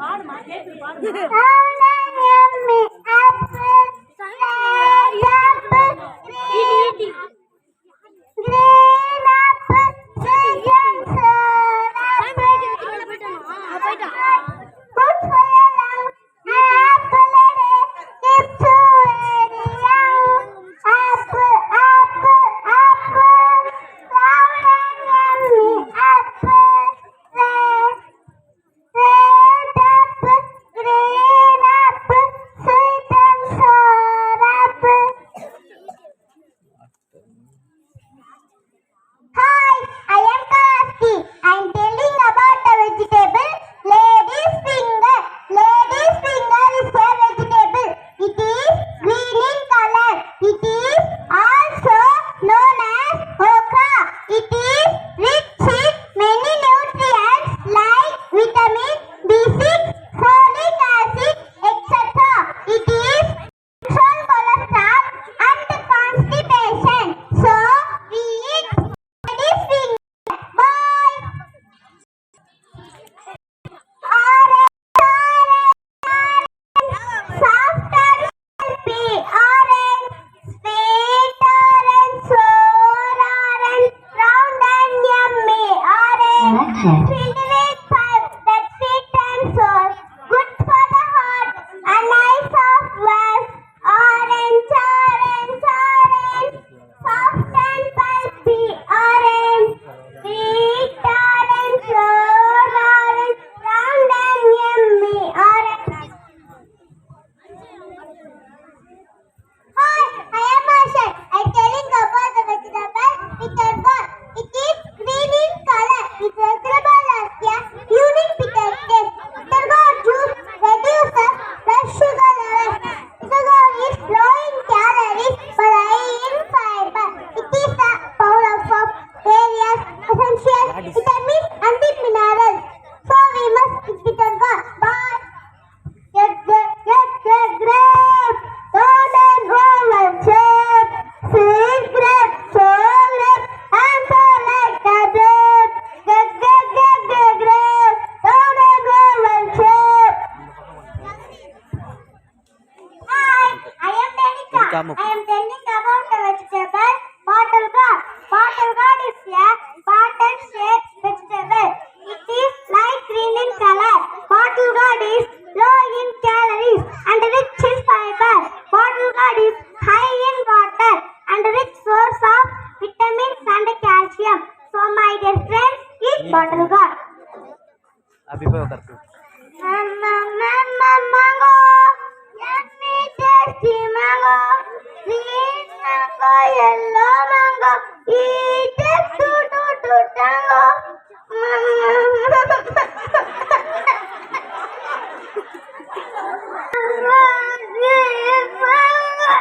பாடுமா?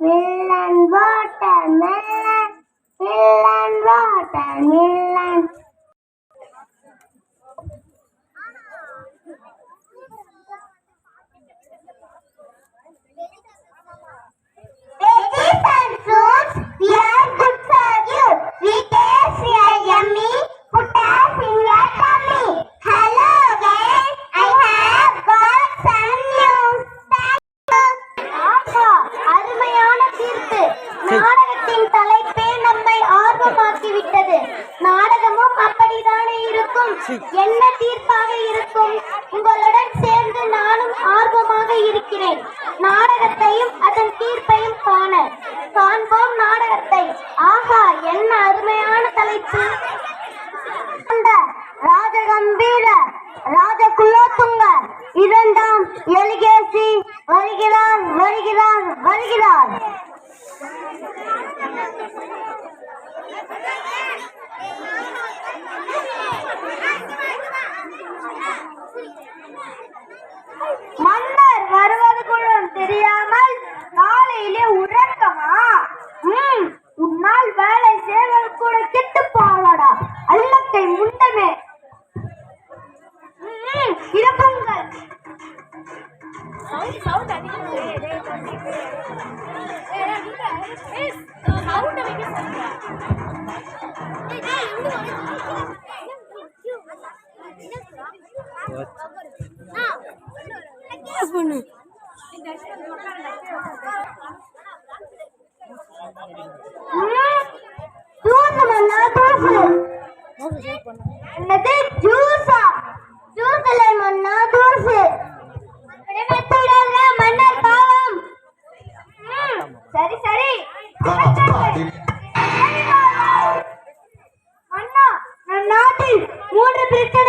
melon, water, melon, melon, water, melon. Fruits, we are good for you. We taste, we are yummy. Put us in என்ன தீர்ப்பாக இருக்கும்? உங்களுடன் சேர்ந்து நானும் ஆர்வமாக இருக்கிறேன். நாடகத்தையும் அதன் தீர்ப்பையும் காண. காண்போம் நாடகத்தை. ஆகா என்ன அருமையான हस्बैंड ನದಿ ಜ್ಯೂಸ ಜ್ಯೂಸಲೆ ಮಣ್ಣ ತೋರಿಸಿ ಕಡಿಮೆ ತೊಡಲ್ಲ ಮಣ್ಣ ಪಾವಂ ಸರಿ ಸರಿ ಅಣ್ಣ ನನ್ನ ನಾಟಿ ಮೂರು ಪ್ರೀತಿ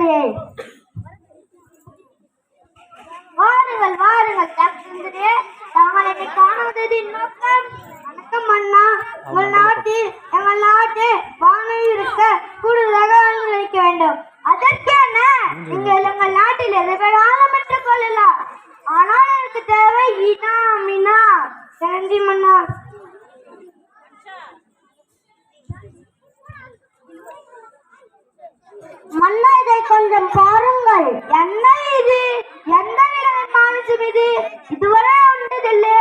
ஒரு வாருங்கள் வாருங்கள். டாக்டர் தாங்கள் என்னை காண வந்ததின் நோக்கம். வணக்கம் அண்ணா. உங்கள் நாட்டில் எங்கள் நாட்டு வானை இருக்க கூடுதலாக அனுமதிக்க வேண்டும். அதற்கான நீங்கள் உங்கள் நாட்டில் எதை வேணாலும் பெற்றுக் கொள்ளலாம். ஆனால் எனக்கு தேவை இனா மினா நன்றி மன்னா. மன்னா இதை கொஞ்சம் பாருங்கள். என்ன இது? எந்த விதமான மாமிசம் இது? இதுவரை உண்டதில்லை.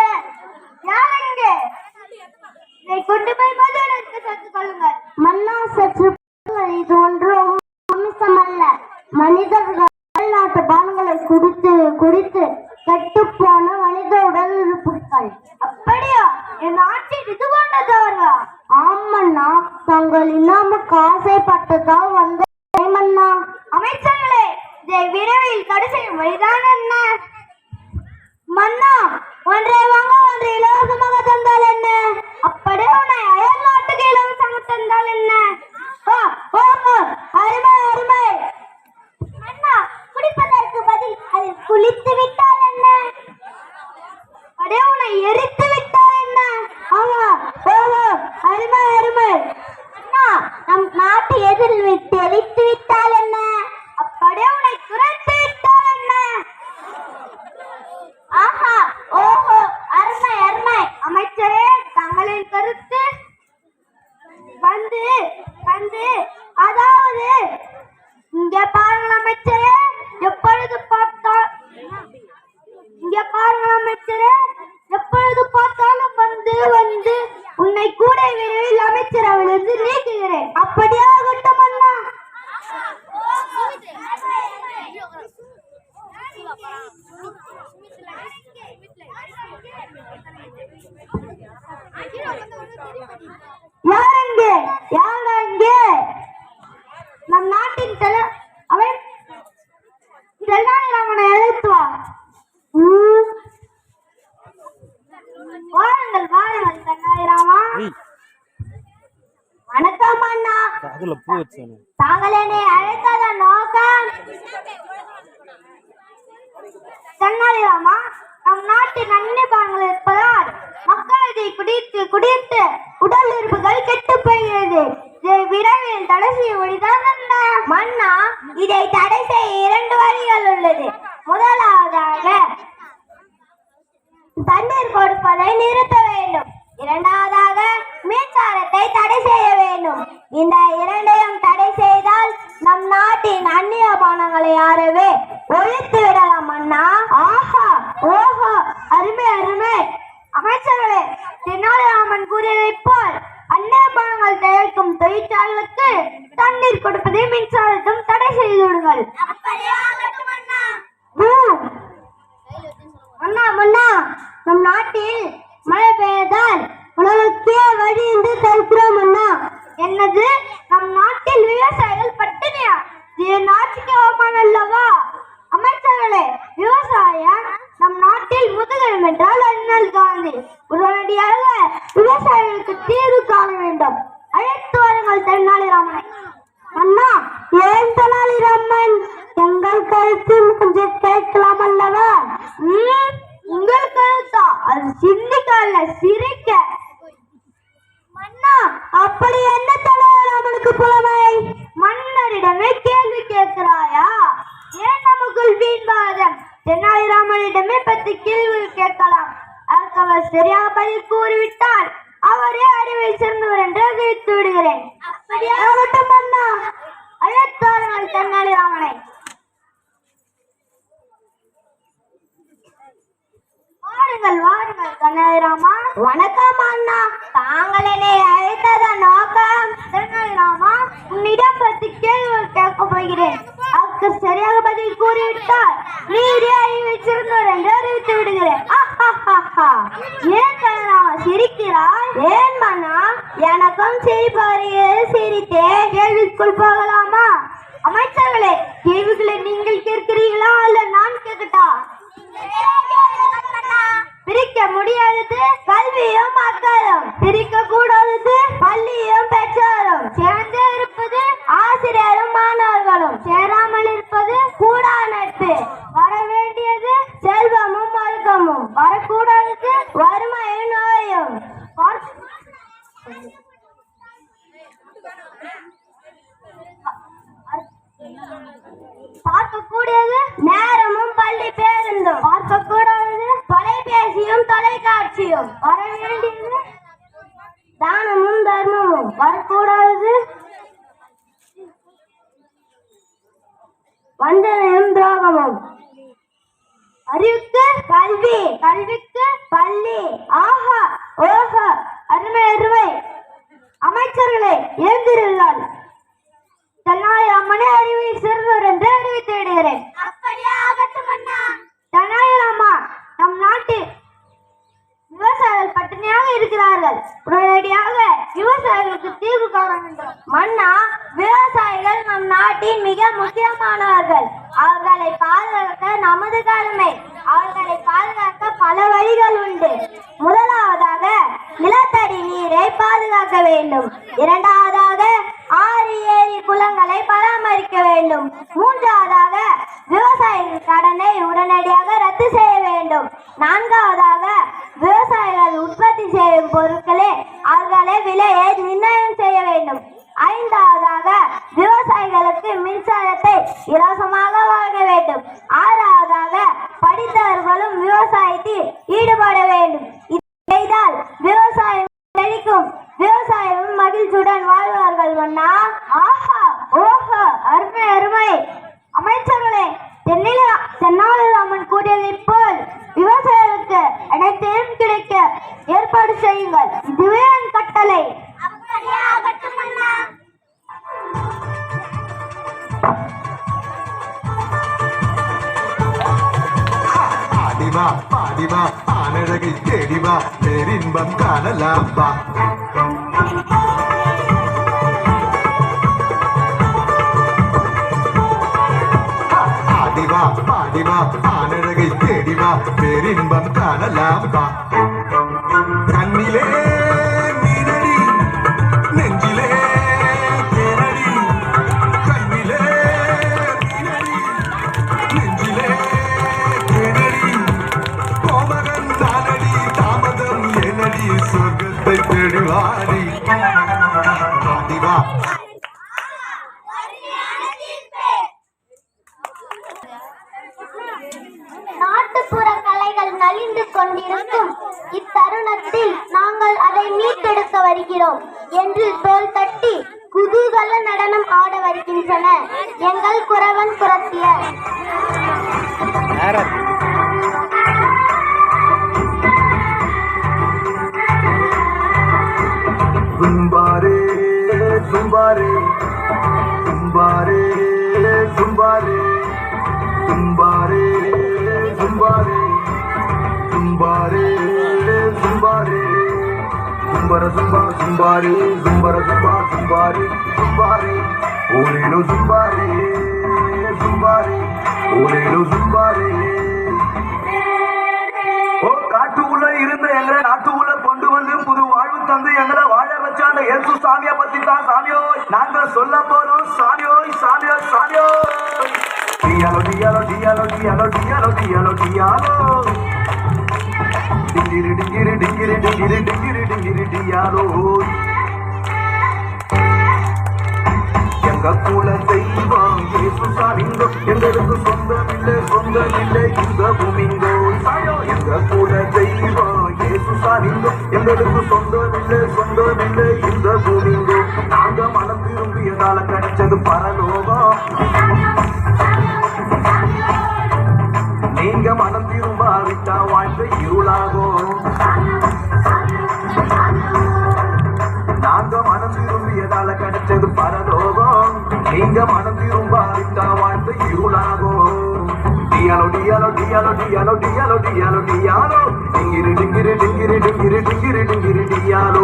யார் இங்கே? இதை கொண்டு போய் பதிலுக்கு சேர்த்து கொள்ளுங்கள். மன்னா சற்று இது ஒன்றும் மாமிசம் அல்ல மனிதர்கள் நாட்டு பானங்களை குடித்து குடித்து கெட்டு மனித உடல் உறுப்புகள். அப்படியா? என் நாட்டின் இது போன்றதவரா ஆமண்ணா தங்கள் இல்லாம காசைப்பட்டதால் வந்த மன்னா அமைச்சர்களே இதை விரைவில் தடை செய்யும் வழிதான் என்ன? மன்னா ஒன்றை வாங்க ஒன்றை இலவசமாக தந்தால் என்ன? அப்படியே உன்னை அயல் நாட்டுக்கு இலவசமாக தந்தால் என்ன? அருமை அருமை. மன்னா குடிப்பதற்கு பதில் அதில் குளித்து விட்டால் என்ன? அப்படியே உன்னை எரித்து விட்டால் என்ன? ஆமா ஓஹோ அருமை அருமை. அண்ணா நம் நாட்டு எதிரில் தெளித்து விட்டால் என்ன? அப்படியே உன்னை குறைத்து விட்டால் என்ன? ஆஹா ஓஹோ அருமை அருமை. அமைச்சரே தங்களின் கருத்து வந்து வந்து அதாவது இங்க பாருங்கள் அமைச்சரே எப்பொழுது பார்த்தால் இங்க பாருங்கள் அமைச்சரே எப்பொழுது பார்த்தாலும் வந்து வந்து உன்னை கூட விரைவில் அமைச்சரவிலிருந்து நீக்குகிறேன் அப்படியே ஆகட்டும் அண்ணா யாரங்க யாரங்க நம் நாட்டின் தல அவன் தென்னாலிராமனை அழைத்து வா ம். வாருங்கள் வாருங்கள் தென்னாலிராமா ஏய் வணக்கம் அண்ணா அதுல பூ வச்சானு தாங்கள் என்னை அழைத்தத நோக்கம் தென்னாலிராமா நம் நாட்டின் நன்மை பாங்கள் இருப்பதால் மக்கள் இதை குடித்து குடித்து உடல் உறுப்புகள் கெட்டு போகிறது. இதை விரைவில் தடை செய்ய வழிதான் என்ன மன்னா இதை தடை செய்ய இரண்டு வழிகள் உள்ளது. முதலாவதாக தண்ணீர் கொடுப்பதை நிறுத்த வேண்டும். இரண்டாவதாக மின்சாரத்தை தடை செய்ய வேண்டும். இந்த இரண்டையும் தடை செய்தால் நம் நாட்டின் அந்நிய பானங்களை யாரவே ஒழித்து விடலாம் அண்ணா. ஆஹா ஓஹோ அருமை அருமை. அமைச்சர்களே தென்னாலிராமன் கூறியதைப் போல் அந்நிய பானங்கள் தயாரிக்கும் தொழிற்சாலைகளுக்கு தண்ணீர் கொடுப்பதை மின்சாரத்தும் தடை செய்து விடுங்கள். அண்ணா அண்ணா நம் நாட்டில் மழை பெய்தால் உணவுக்கே வழி என்று தடுக்கிறோம் அண்ணா. என்னது? நம் நாட்டில் விவசாயிகள் பட்டினியா? இது நாட்டுக்கு அவமானம் அல்லவா? அமைச்சர்களே விவசாயம் நம் நாட்டில் முதுகெலும் என்றால் அண்ணல் காந்தி. உடனடியாக விவசாயிகளுக்கு தீர்வு காண வேண்டும். அழைத்து வாருங்கள் தென்னாலிராமனை. அண்ணா ஏன் தெனாலிராமன் எங்கள் கருத்து கொஞ்சம் கேட்கலாம் அல்லவா? ம், உங்கள் கருத்தா அது சிந்திக்க அல்ல சிரிக்க. மன்னா அப்படி என்ன தெனாலிராமனுக்கு புலமை? மன்னரிடமே கேள்வி கேட்கிறாயா? ஏன் நமக்குள் வீண்வாதம் தெனாலிராமனிடமே பத்து கேள்வி கேட்கலாம். அதற்கு அவர் சரியாக பதில் கூறிவிட்டால் அவரே அறிவில் சிறந்தவர் என்று அறிவித்து விடுகிறேன். அப்படியே? அண்ணா அழைத்தார்கள் தென்னாலிராமனை வாருங்கள் வாருங்கள் வணக்கம் அண்ணா. தாங்கள் என்னை அழைத்தத நோக்கம் தென்னாலிராமா உன்னிடம் பத்து கேள்வி கேட்க போகிறேன். அதுக்கு சரியாக பதில் கூறிவிட்டால் நீரே அறிவில் சிறந்தவர் என்று அறிவித்து விடுகிறேன் ஏன் தென்னாலிராமா சிரிக்கிறாய்? ஏன் மன்னா? எனக்கும் சிரிப்பு வருகிறது சிரித்தே கேள்விக்குள் போகலாமா? அமைச்சர்களே கேள்விகளை நீங்கள் கேட்கிறீர்களா? அல்ல நான் கேட்கட்டா? பிரிக்க முடியாதது கல்வியும் மக்களும். பிரிக்க கூடாதது பள்ளியும் பெற்றோரும். சேர்ந்து இருப்பது ஆசிரியரும் மாணவர்களும். சேராமல் பட்டினியாக இருக்கிறார்கள். உடனடியாக விவசாயிகளுக்கு தீர்வு காண வேண்டும். மன்னா விவசாயிகள் நம் நாட்டின் மிக முக்கியமானவர்கள். அவர்களை பாதுகாக்க நமது கடமை. அவர்களை பாதுகாக்க பல வழிகள் உண்டு. முதலாவதாக நிலத்தடி நீரை பாதுகாக்க வேண்டும். இரண்டாவதாக ஆறு ஏரி குளங்களை பராமரிக்க வேண்டும். மூன்றாவதாக விவசாயிகள் கடனை உடனடியாக ரத்து செய்ய வேண்டும். நான்காவதாக விவசாயிகள் உற்பத்தி செய்யும் பொருட்களே அவர்களே விலையை நிர்ணயம் செய்ய வேண்டும். ஐந்தாவதாக விவசாயிகளுக்கு மின்சாரத்தை இலவசமாக வழங்க வேண்டும். ஆறாவதாக படித்தவர்களும் விவசாயத்தில் ஈடுபட வேண்டும். இதை செய்தால் விவசாயம் செழிக்கும் விவசாயம் மகிழ்ச்சியுடன் வாழ்வார்கள் மன்னா. ஆஹா ஓஹோ அருமை அருமை. அமைச்சர்களே தென்னில தென்னாலில் கூறியதைப் போல் விவசாயிகளுக்கு அனைத்தையும் கிடைக்க ஏற்பாடு செய்யுங்கள். இதுவே என் கட்டளை. அப்படியே பாடிவா ஆனழகை தேடிவா பேரின்பம் காணலாம் வா ஆடிவா பாடிவா ஆனழகை தேடிவா பேரின்பம் காணலாம் வா கண்ணிலே நாட்டுப்புற கலைகள் நலிந்து கொண்டிருக்கும் இத்தருணத்தில் நாங்கள் அதை மீட்டெடுக்க வருகிறோம் என்று தோல் தட்டி குதூகல நடனம் ஆட வருகின்றன எங்கள் குறவன் குரத்தியர் தும்பாரே தும்பாரே தும்பாரே தும்பாரே தும்பாரே தும்பாரே தும்பாரே. தும்பர தும்பா தும்பாரே தும்பர தும்பா தும்பாரே தும்பாரே. ஓலேலோ தும்பாரே தும்பாரே ஓலேலோ தும்பாரே. ஓ காட்டுக்குள்ள இருந்த எங்களை நாட்டுக்குள்ள கொண்டு வந்து புது வாழ்வு தந்து எங்களை வாழ வச்ச அந்த இயேசு சாமியை பத்தி தான் சாமியோ நாங்க சொல்ல போறோம் சாமியோ சாமியோ சாமியோ டியாலோ டியாலோ டியாலோ டியாலோ டியாலோ டியாலோ டியாலோ. டிங்கிரி டிங்கிரி டிங்கிரி டிங்கிரி டிங்கிரி டிங்கிரி டியாலோ. எங்க குல தெய்வம் இயேசு சாமிங்கோ. எங்களுக்கு சொந்தமில்லை சொந்தமில்லை இந்த பூமிங்கோ. எங்க குல தெய்வம் இயேசு சாமிங்கோ எங்களுக்கு சொந்தமில்லை சொந்தமில்லை இந்த பூமிங்கோ நாங்க மனம் திரும்பியதால கிடைச்சது பரலோகம். நீங்க மனம் திரும்பாவிட்டா வாழ்க்கை இருளாகும். நாங்க மனம் திரும்பியதால கிடைச்சது பரலோகம். நீங்க மனம் திரும்பாவிட்டா வாழ்க்கை இருளாகும். డియాలో డియాలో డియాలో డియాలో డియాలో డియాలో డియాలో డింగిరి డింగిరి డింగిరి డింగిరి డింగిరి డింగిరి డియాలో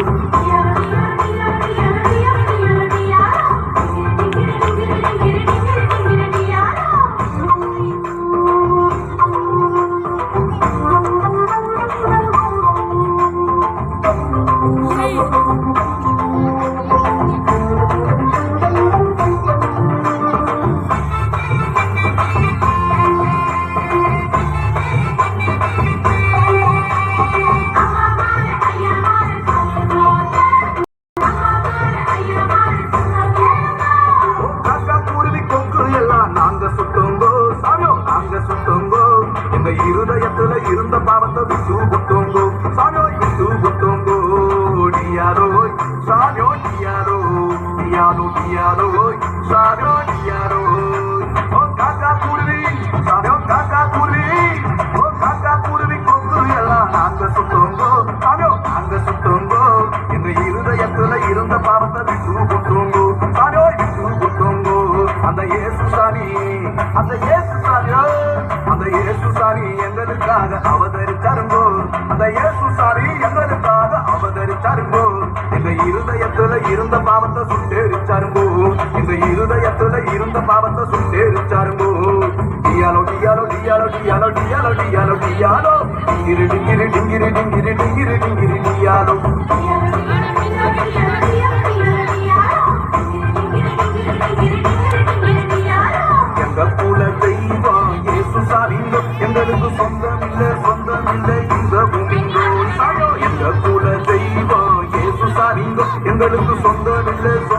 அந்த இயேசு சாரி எங்களுக்காக அவதரிச்சாருங்கோ. எங்க இருதயத்துல இருந்த பாவத்தை சுட்டேரிச்சாருங்கோ. எங்க இருதயத்துல இருந்த பாவத்தை சுட்டேரிச்சாருங்கோ. டியாலோ டியாலோ டியாலோ டியாலோ டியாலோ டியாலோ டியாலோ. டிங்கிரி டிங்கிரி டிங்கிரி டிங்கிரி டிங்கிரி டிங்கிரி டியாலோ. எங்க குல தெய்வம் இயேசு சாமிங்கோ எங்களுக்கு சொந்த சாமிங்கோ எங்களுக்கு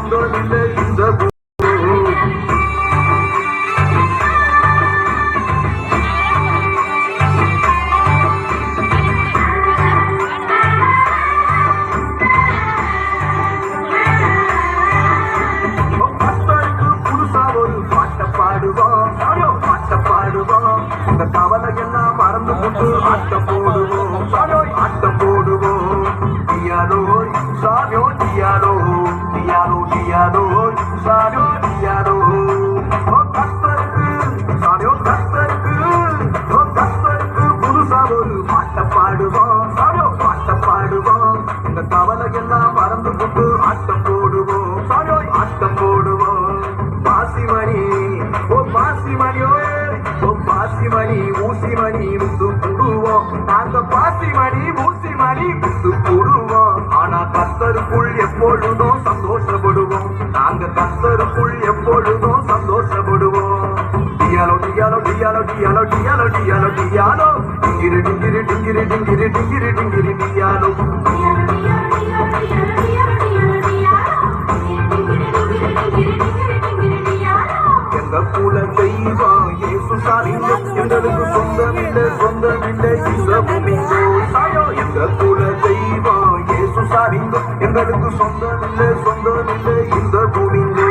எப்பொழுதும் சந்தோஷப்படுவோம். நாங்க கத்தருக்குள் எப்பொழுதும் சந்தோஷப்படுவோம். டியாலோ டியாலோ டியாலோ டியாலோ டியாலோ டியாலோ டியாலோ. டிங்கிரி டிங்கிரி டிங்கிரி டிங்கிரி டிங்கிரி டிங்கிரி டியாலோ. எங்க குல தெய்வம் இயேசு சாமிங்க எங்களுக்கு சொந்தம் இல்லை சொந்தம் எங்க குல தெய்வம் இயேசு எங்களுக்கு சொந்தமில்லை சொந்தமில்லை இந்த பூமியிலே.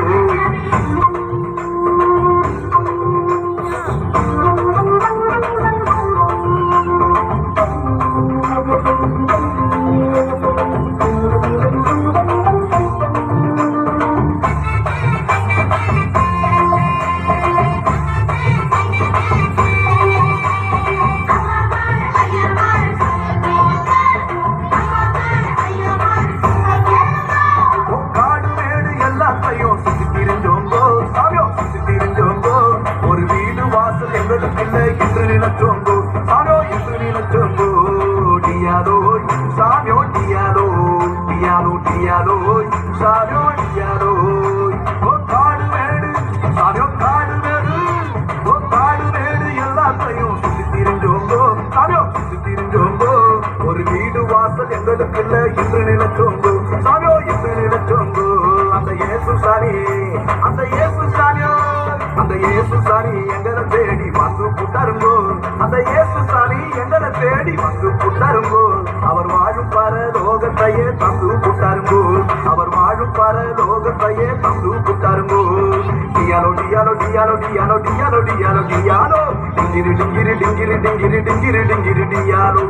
தேடி வந்து புட்டாருங்கோ அவர் வாழும் பர லோகத்தையே தந்து புட்டாருங்கோ அவர் வாழும் பர லோகத்தையே தந்து புட்டாருங்கோ டியாலோ டியாலோ டியாலோ டியாலோ டியாலோ டியாலோ டியாலோ. டிங்கிரி டிங்கிரி டிங்கிரி டிங்கிரி டிங்கிரி டிங்கிரி டியாலோ.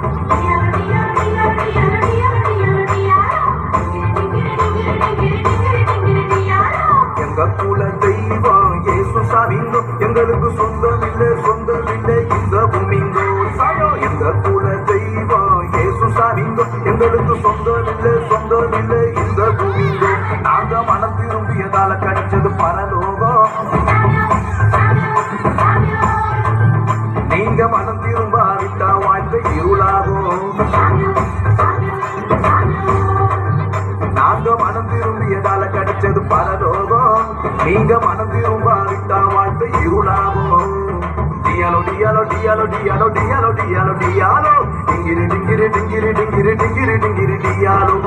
எங்க குல தெய்வம் இயேசு சாமிங்கோ எங்களுக்கு சொந்தம் இல்லை சொந்தம் இல்லை திரும்பியதால கிடைச்சது பரலோகம் நீங்க மனம் திரும்பாவிட்டா வாழ்க்கை இருளாகும் டியாலோ டியாலோ டியாலோ டியாலோ டியாலோ டியாலோ டியாலோ டிங்கிரி டிங்கிரி டிங்கிரி டிங்கிரி டிங்கிரி டிங்கிரி டியாலோ